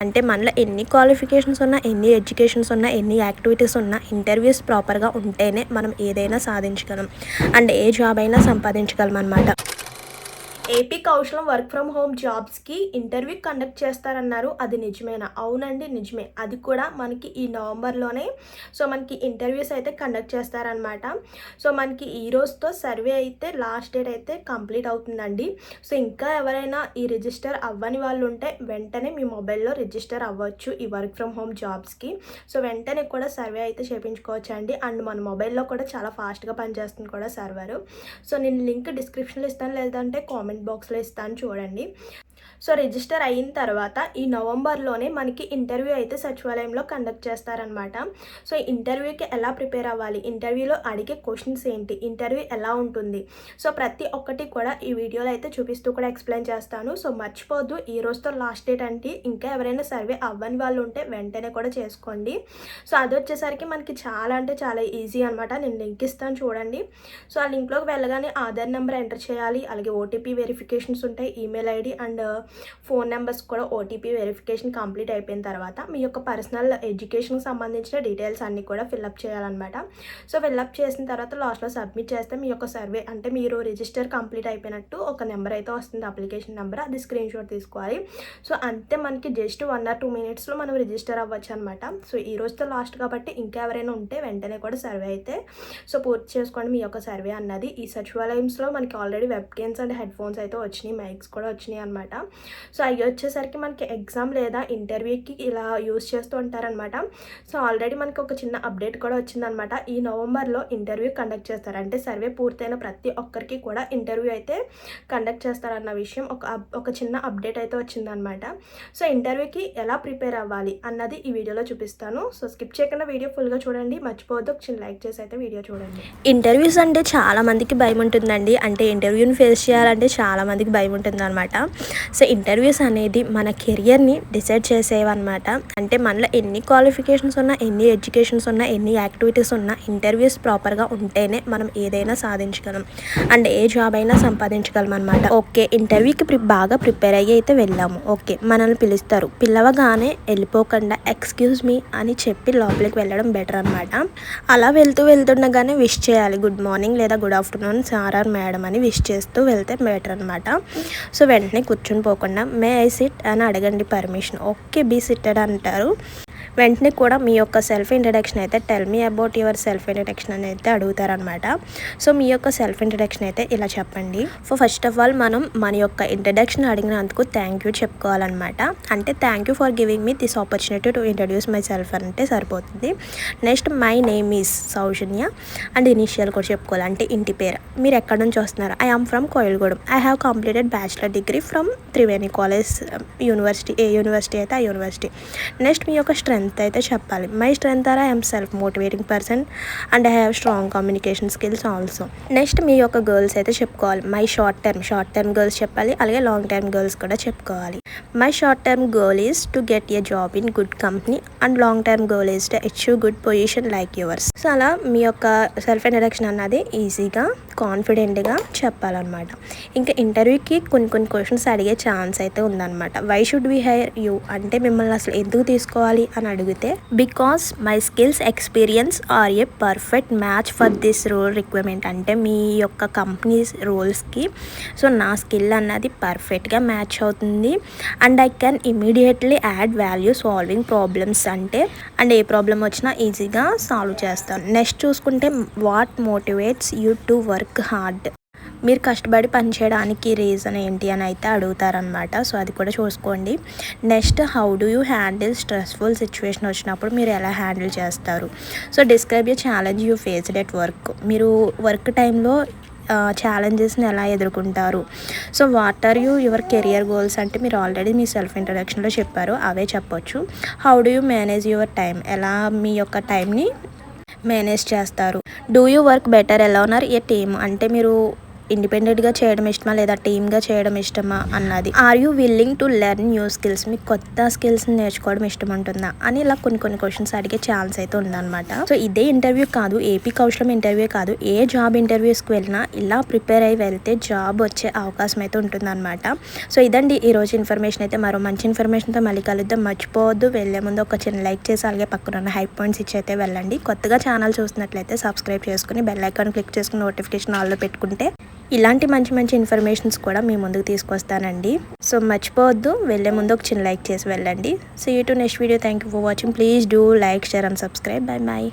అంటే మనలో ఎన్ని క్వాలిఫికేషన్స్ ఉన్నా ఎన్ని ఎడ్యుకేషన్స్ ఉన్నా ఎన్ని యాక్టివిటీస్ ఉన్నా ఇంటర్వ్యూస్ ప్రాపర్గా ఉంటేనే మనం ఏదైనా సాధించగలం. అండ్ ఏ జాబ్ అయినా సంపాదించగలం అనమాట AP Kaushalam work from home జాబ్స్కి ఇంటర్వ్యూ కండక్ట్ చేస్తారన్నారు. అది నిజమేనా? అవునండి నిజమే. అది కూడా మనకి ఈ నవంబర్లోనే. సో మనకి ఇంటర్వ్యూస్ అయితే కండక్ట్ చేస్తారనమాట సో మనకి ఈ రోజుతో సర్వే అయితే లాస్ట్ డేట్ అయితే కంప్లీట్ అవుతుందండి. సో ఇంకా ఎవరైనా ఈ రిజిస్టర్ అవ్వని వాళ్ళు ఉంటే వెంటనే మీ మొబైల్లో రిజిస్టర్ అవ్వచ్చు ఈ వర్క్ ఫ్రమ్ హోమ్ జాబ్స్కి. సో వెంటనే కూడా సర్వే అయితే చేయించుకోవచ్చు అండి. అండ్ మన మొబైల్లో కూడా చాలా ఫాస్ట్గా పనిచేస్తుంది కూడా సర్వర్. సో నేను లింక్ డిస్క్రిప్షన్లో ఇస్తాను. లేదంటే కామెంట్ కామెంట్ బాక్స్లో ఇస్తాను చూడండి. సో రిజిస్టర్ అయిన తర్వాత ఈ నవంబర్లోనే మనకి ఇంటర్వ్యూ అయితే సచివాలయంలో కండక్ట్ చేస్తారనమాట సో ఇంటర్వ్యూకి ఎలా ప్రిపేర్ అవ్వాలి? ఇంటర్వ్యూలో అడిగే క్వశ్చన్స్ ఏంటి? ఇంటర్వ్యూ ఎలా ఉంటుంది? సో ప్రతి ఒక్కటి కూడా ఈ వీడియోలో అయితే చూపిస్తూ కూడా ఎక్స్ప్లెయిన్ చేస్తాను. సో మర్చిపోద్దు ఈ రోజుతో లాస్ట్ డేట్ అంటే ఇంకా ఎవరైనా సర్వే అవ్వని వాళ్ళు ఉంటే వెంటనే కూడా చేసుకోండి. సో అది వచ్చేసరికి మనకి చాలా అంటే చాలా ఈజీ అనమాట నేను లింక్ ఇస్తాను చూడండి. సో ఆ లింక్లోకి వెళ్ళగానే ఆధార్ నెంబర్ ఎంటర్ చేయాలి. అలాగే ఓటీపీ వెరిఫికేషన్స్ ఉంటాయి email ID and phone numbers కూడా ఓటీపీ వెరిఫికేషన్ కంప్లీట్ అయిపోయిన తర్వాత మీ యొక్క పర్సనల్ ఎడ్యుకేషన్కి సంబంధించిన డీటెయిల్స్ అన్నీ కూడా ఫిల్అప్ చేయాలన్నమాట. సో ఫిల్అప్ చేసిన తర్వాత లాస్ట్లో సబ్మిట్ చేస్తే మీ యొక్క సర్వే అంటే మీరు రిజిస్టర్ కంప్లీట్ అయిపోయినట్టు ఒక నెంబర్ అయితే వస్తుంది అప్లికేషన్ నెంబర్. అది స్క్రీన్ షాట్ తీసుకోవాలి. సో అంతే మనకి జస్ట్ వన్ ఆర్ టూ మినిట్స్లో మనం రిజిస్టర్ అవ్వచ్చు అనమాట సో ఈ రోజుతో లాస్ట్ కాబట్టి ఇంకా ఎవరైనా ఉంటే వెంటనే కూడా సర్వే అయితే సో పూర్తి చేసుకోండి మీ యొక్క సర్వే అన్నది. ఈ సచివాలయంస్లో మనకి already web games and headphones అయితే వచ్చినాయి మైక్స్ కూడా వచ్చినాయి అనమాట సో అవి వచ్చేసరికి మనకి ఎగ్జామ్ లేదా ఇంటర్వ్యూకి ఇలా యూస్ చేస్తూ ఉంటారనమాట సో ఆల్రెడీ మనకి ఒక చిన్న అప్డేట్ కూడా వచ్చిందనమాట ఈ నవంబర్లో ఇంటర్వ్యూ కండక్ట్ చేస్తారు. అంటే సర్వే పూర్తయిన ప్రతి ఒక్కరికి కూడా ఇంటర్వ్యూ అయితే కండక్ట్ చేస్తారన్న విషయం ఒక ఒక చిన్న అప్డేట్ అయితే వచ్చిందనమాట సో ఇంటర్వ్యూకి ఎలా ప్రిపేర్ అవ్వాలి అన్నది ఈ వీడియోలో చూపిస్తాను. సో స్కిప్ చేయకుండా వీడియో ఫుల్గా చూడండి. మర్చిపోవద్దు. ఒక చిన్న లైక్ చేసి అయితే వీడియో చూడండి. ఇంటర్వ్యూస్ అంటే చాలా మందికి భయం ఉంటుందండి. అంటే ఇంటర్వ్యూని ఫేస్ చేయాలంటే చాలా మందికి భయం ఉంటుంది అనమాట సో ఇంటర్వ్యూస్ అనేది మన కెరియర్ని డిసైడ్ చేసేవన్నమాట. అంటే మనలో ఎన్ని క్వాలిఫికేషన్స్ ఉన్నా ఎన్ని ఎడ్యుకేషన్స్ ఉన్నా ఎన్ని యాక్టివిటీస్ ఉన్నా ఇంటర్వ్యూస్ ప్రాపర్గా ఉంటేనే మనం ఏదైనా సాధించగలం. అండ్ ఏ జాబ్ అయినా సంపాదించగలం అనమాట ఓకే ఇంటర్వ్యూకి ప్రి బాగా ప్రిపేర్ అయ్యి అయితే వెళ్ళాము. ఓకే మనల్ని పిలుస్తారు. పిలవగానే వెళ్ళిపోకుండా ఎక్స్క్యూజ్ మీ అని చెప్పి లోపలికి వెళ్ళడం బెటర్ అనమాట అలా వెళ్తూ వెళ్తుండగానే విష్ చేయాలి. గుడ్ మార్నింగ్ లేదా good afternoon sir or madam అని విష్ చేస్తూ వెళ్తే బెటర్ అనమాట సో వెంటనే కూర్చొని అనుకోకుండా మే ఐ సిట్? అని అడగండి పర్మిషన్. ఓకే బీ సిట్టెడ్ అంటారు. వెంటనే కూడా మీ యొక్క సెల్ఫ్ ఇంట్రడక్షన్ అయితే tell me about yourself introduction అని అయితే అడుగుతారనమాట. సో మీ యొక్క సెల్ఫ్ ఇంట్రడక్షన్ అయితే ఇలా చెప్పండి. సో ఫస్ట్ ఆఫ్ ఆల్ మనం మన యొక్క ఇంట్రడక్షన్ అడిగినందుకు థ్యాంక్ యూ చెప్పుకోవాలన్నమాట అంటే thank you for giving me this opportunity to introduce myself అంటే సరిపోతుంది. Next my name is Soujanya. And initial కూడా చెప్పుకోవాలి. అంటే ఇంటి పేరు. మీరు ఎక్కడి నుంచి వస్తున్నారు? I am from Koilgudem. I have completed bachelor degree from Triveni college um, university A university అయితే ఆ యూనివర్సిటీ నెక్స్ట్ మీ యొక్క స్ట్రెంత్ స్ట్రెంగ్త్ అయితే చెప్పాలి. My strength are I'm self motivating person and I have strong communication skills also. Next మీ యొక్క goals అయితే చెప్పుకోవాలి. My short term short term goals చెప్పాలి. అలాగే లాంగ్ టర్మ్ గర్ల్స్ కూడా చెప్పుకోవాలి. My short term goal is to get a job in good company and long term goal is to achieve good position like yours so అలా మీ యొక్క self introduction అన్నది ఈజీగా కాన్ఫిడెంట్గా చెప్పాలన్నమాట. ఇంకా ఇంటర్వ్యూకి కొన్ని కొన్ని క్వశ్చన్స్ అడిగే ఛాన్స్ అయితే ఉందన్నమాట. Why should we hire you అంటే మిమ్మల్ని అసలు ఎందుకు తీసుకోవాలి అని అడిగితే because my skills experience are a perfect match for this role requirement అంటే మీ యొక్క కంపెనీస్ రోల్స్కి సో నా స్కిల్ అన్నది పర్ఫెక్ట్గా మ్యాచ్ అవుతుంది. And I can immediately add value solving problems అంటే అండ్ ఏ ప్రాబ్లం వచ్చినా ఈజీగా సాల్వ్ చేస్తాను. నెక్స్ట్ చూసుకుంటే what motivates you to work hard మీరు కష్టపడి పనిచేయడానికి రీజన్ ఏంటి అని అయితే అడుగుతారనమాట సో అది కూడా చూసుకోండి. Next how do you handle stressful situation వచ్చినప్పుడు మీరు ఎలా హ్యాండిల్ చేస్తారు? So describe you challenge you faced at work మీరు వర్క్ టైంలో ఛాలెంజెస్ని ఎలా ఎదుర్కొంటారు? So what are you your career goals అంటే మీరు ఆల్రెడీ మీ సెల్ఫ్ ఇంట్రడక్షన్లో చెప్పారు అవే చెప్పొచ్చు. How do you manage your time ఎలా మీ యొక్క టైంని మేనేజ్ చేస్తారు? డూ యూ వర్క్ బెటర్ ఎలా ఉన్నారు ఏ టీమ్ అంటే మీరు ఇండిపెండెంట్గా చేయడం ఇష్టమా లేదా టీమ్గా చేయడం ఇష్టమా అన్నది. Are you willing to learn new skills మీకు కొత్త స్కిల్స్ నేర్చుకోవడం ఇష్టం ఉంటుందా అని ఇలా కొన్ని కొన్ని క్వశ్చన్స్ అడిగే ఛాన్స్ అయితే ఉందన్నమాట. సో ఇదే ఇంటర్వ్యూ కాదు ఏపీ కౌశలం ఇంటర్వ్యూ కాదు ఏ జాబ్ ఇంటర్వ్యూస్కి వెళ్ళినా ఇలా ప్రిపేర్ అయ్యి వెళ్తే జాబ్ వచ్చే అవకాశం అయితే ఉంటుందన్నమాట. సో ఇదండి ఈ రోజు ఇన్ఫర్మేషన్ అయితే. మరో మంచి ఇన్ఫర్మేషన్తో మళ్ళీ కలుద్దాం. మర్చిపోవద్దు. వెళ్ళే ముందు ఒక చిన్న లైక్ చేసి అలాగే పక్కన ఉన్న హై పాయింట్స్ ఇచ్చి అయితే వెళ్ళండి. కొత్తగా ఛానల్ చూసినట్లయితే సబ్స్క్రైబ్ చేసుకుని బెల్ ఐకాన్ క్లిక్ చేసుకుని నోటిఫికేషన్ ఆల్లో పెట్టుకుంటే ఇలాంటి మంచి మంచి ఇన్ఫర్మేషన్స్ కూడా మీ ముందుకు తీసుకొస్తానండి. సో మర్చిపోవద్దు వెళ్ళే ముందు ఒక చిన్న లైక్ చేసి వెళ్ళండి. So you to next video thank you for watching please do like share and subscribe bye bye